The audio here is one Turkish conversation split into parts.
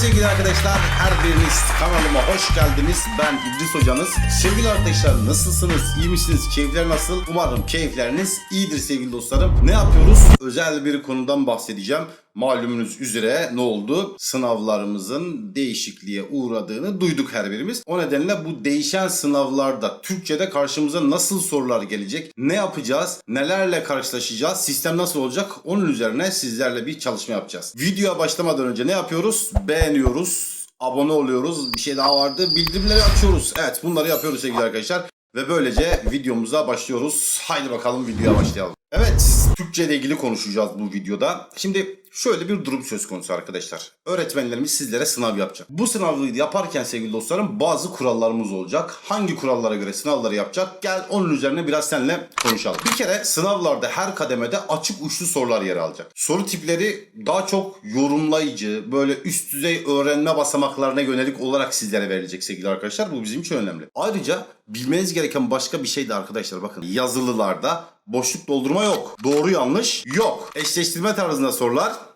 Sevgili arkadaşlar. Her biriniz kanalıma hoş geldiniz. Ben İdris hocanız. Sevgili arkadaşlar nasılsınız? İyi misiniz? Keyifler nasıl? Umarım keyifleriniz iyidir sevgili dostlarım. Ne yapıyoruz? Özel bir konudan bahsedeceğim. Malumunuz üzere ne oldu? Sınavlarımızın değişikliğe uğradığını duyduk her birimiz. O nedenle bu değişen sınavlarda Türkçe'de karşımıza nasıl sorular gelecek? Ne yapacağız? Nelerle karşılaşacağız? Sistem nasıl olacak? Onun üzerine sizlerle bir çalışma yapacağız. Videoya başlamadan önce ne yapıyoruz? Beğeniyoruz, abone oluyoruz. Bir şey daha vardı. Bildirimleri açıyoruz. Evet bunları yapıyoruz sevgili arkadaşlar. Ve böylece videomuza başlıyoruz. Haydi bakalım videoya başlayalım. Evet, Türkçe ile ilgili konuşacağız bu videoda. Şimdi şöyle bir durum söz konusu arkadaşlar. Öğretmenlerimiz sizlere sınav yapacak. Bu sınavı yaparken sevgili dostlarım bazı kurallarımız olacak. Hangi kurallara göre sınavları yapacak? Gel onun üzerine biraz seninle konuşalım. Bir kere sınavlarda her kademede açık uçlu sorular yer alacak. Soru tipleri daha çok yorumlayıcı, böyle üst düzey öğrenme basamaklarına yönelik olarak sizlere verilecek sevgili arkadaşlar. Bu bizim için önemli. Ayrıca bilmeniz gereken başka bir şey de arkadaşlar bakın yazılılarda boşluk doldurma yok. Doğru yanlış yok. Eşleştirme tarzında sorular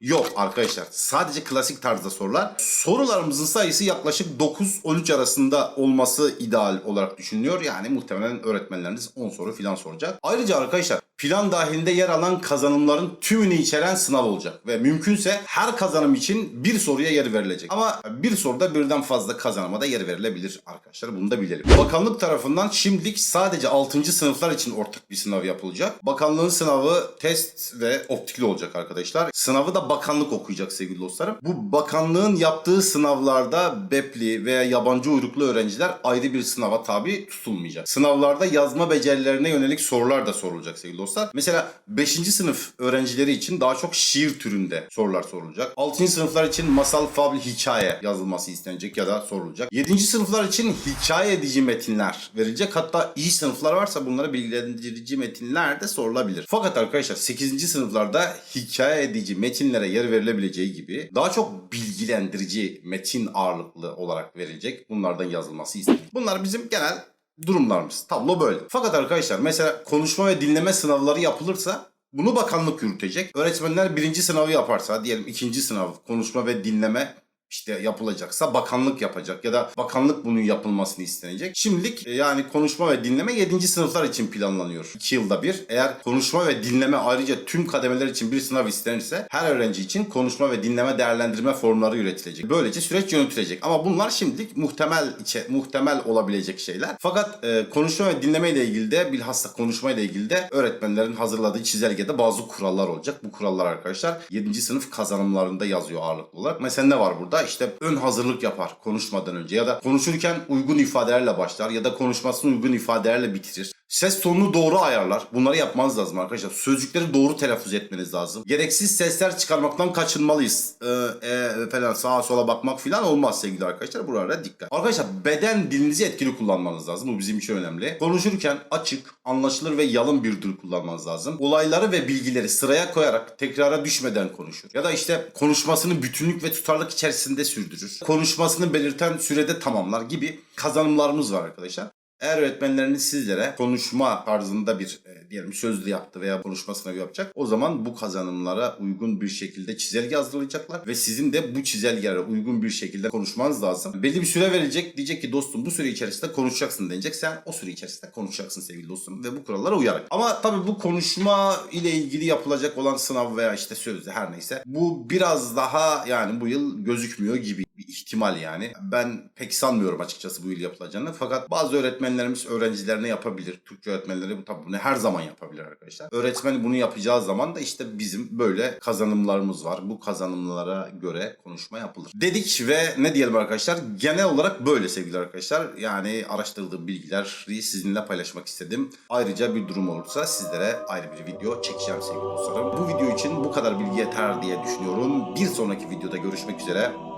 Yok arkadaşlar. Sadece klasik tarzda sorular. Sorularımızın sayısı yaklaşık 9-13 arasında olması ideal olarak düşünülüyor. Yani muhtemelen öğretmenleriniz 10 soru filan soracak. Ayrıca arkadaşlar plan dahilinde yer alan kazanımların tümünü içeren sınav olacak. Ve mümkünse her kazanım için bir soruya yer verilecek. Ama bir soruda birden fazla kazanıma da yer verilebilir arkadaşlar. Bunu da bilelim. Bakanlık tarafından şimdilik sadece 6. sınıflar için ortak bir sınav yapılacak. Bakanlığın sınavı test ve optikli olacak arkadaşlar. Sınavı da bakanlık okuyacak sevgili dostlarım. Bu bakanlığın yaptığı sınavlarda BEP'li veya yabancı uyruklu öğrenciler ayrı bir sınava tabi tutulmayacak. Sınavlarda yazma becerilerine yönelik sorular da sorulacak sevgili dostlar. Mesela 5. sınıf öğrencileri için daha çok şiir türünde sorular sorulacak. 6. sınıflar için masal, fabl, hikaye yazılması istenecek ya da sorulacak. 7. sınıflar için hikaye edici metinler verilecek. Hatta iyi sınıflar varsa bunlara bilgilendirici metinler de sorulabilir. Fakat arkadaşlar 8. sınıflarda hikaye edici metinlere yer verilebileceği gibi daha çok bilgilendirici metin ağırlıklı olarak verilecek. Bunlardan yazılması istenecek. Bunlar bizim genel durumlarımız. Tablo böyle. Fakat arkadaşlar mesela konuşma ve dinleme sınavları yapılırsa bunu bakanlık yürütecek. Öğretmenler birinci sınavı yaparsa diyelim ikinci sınav konuşma ve dinleme işte yapılacaksa bakanlık yapacak ya da bakanlık bunun yapılmasını istenecek. Şimdilik e, yani konuşma ve dinleme 7. sınıflar için planlanıyor. 2 yılda bir. Eğer konuşma ve dinleme ayrıca tüm kademeler için bir sınav istenirse her öğrenci için konuşma ve dinleme değerlendirme formları üretilecek. Böylece süreç yönetilecek. Ama bunlar şimdilik muhtemel içe, muhtemel olabilecek şeyler. Fakat e, konuşma ve dinleme ile ilgili de bilhassa konuşma ile ilgili de öğretmenlerin hazırladığı çizelgede bazı kurallar olacak. Bu kurallar arkadaşlar 7. sınıf kazanımlarında yazıyor ağırlıklı olarak. Mesela ne var burada? İşte ön hazırlık yapar konuşmadan önce ya da konuşurken uygun ifadelerle başlar ya da konuşmasını uygun ifadelerle bitirir. Ses tonunu doğru ayarlar. Bunları yapmanız lazım arkadaşlar. Sözcükleri doğru telaffuz etmeniz lazım. Gereksiz sesler çıkarmaktan kaçınmalıyız. Ee, e, falan sağa sola bakmak falan olmaz sevgili arkadaşlar. Buralara dikkat. Arkadaşlar beden dilinizi etkili kullanmanız lazım. Bu bizim için önemli. Konuşurken açık, anlaşılır ve yalın bir dil kullanmanız lazım. Olayları ve bilgileri sıraya koyarak tekrara düşmeden konuşur. Ya da işte konuşmasını bütünlük ve tutarlılık içerisinde sürdürür. Konuşmasını belirten sürede tamamlar gibi kazanımlarımız var arkadaşlar. Eğer öğretmenleriniz sizlere konuşma tarzında bir e, diyelim sözlü yaptı veya konuşma sınavı yapacak o zaman bu kazanımlara uygun bir şekilde çizelge hazırlayacaklar ve sizin de bu çizelgelere uygun bir şekilde konuşmanız lazım. Belli bir süre verecek diyecek ki dostum bu süre içerisinde konuşacaksın denecek. Sen o süre içerisinde konuşacaksın sevgili dostum ve bu kurallara uyarak. Ama tabii bu konuşma ile ilgili yapılacak olan sınav veya işte sözlü her neyse bu biraz daha yani bu yıl gözükmüyor gibi bir ihtimal yani. Ben pek sanmıyorum açıkçası bu yıl yapılacağını. Fakat bazı öğretmenlerimiz öğrencilerine yapabilir. Türkçe öğretmenleri bu tabii bunu her zaman yapabilir arkadaşlar. Öğretmen bunu yapacağı zaman da işte bizim böyle kazanımlarımız var. Bu kazanımlara göre konuşma yapılır. Dedik ve ne diyelim arkadaşlar? Genel olarak böyle sevgili arkadaşlar. Yani araştırdığım bilgileri sizinle paylaşmak istedim. Ayrıca bir durum olursa sizlere ayrı bir video çekeceğim sevgili dostlarım. Bu video için bu kadar bilgi yeter diye düşünüyorum. Bir sonraki videoda görüşmek üzere.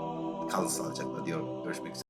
Kalın sağlıcakla diyorum. Görüşmek üzere.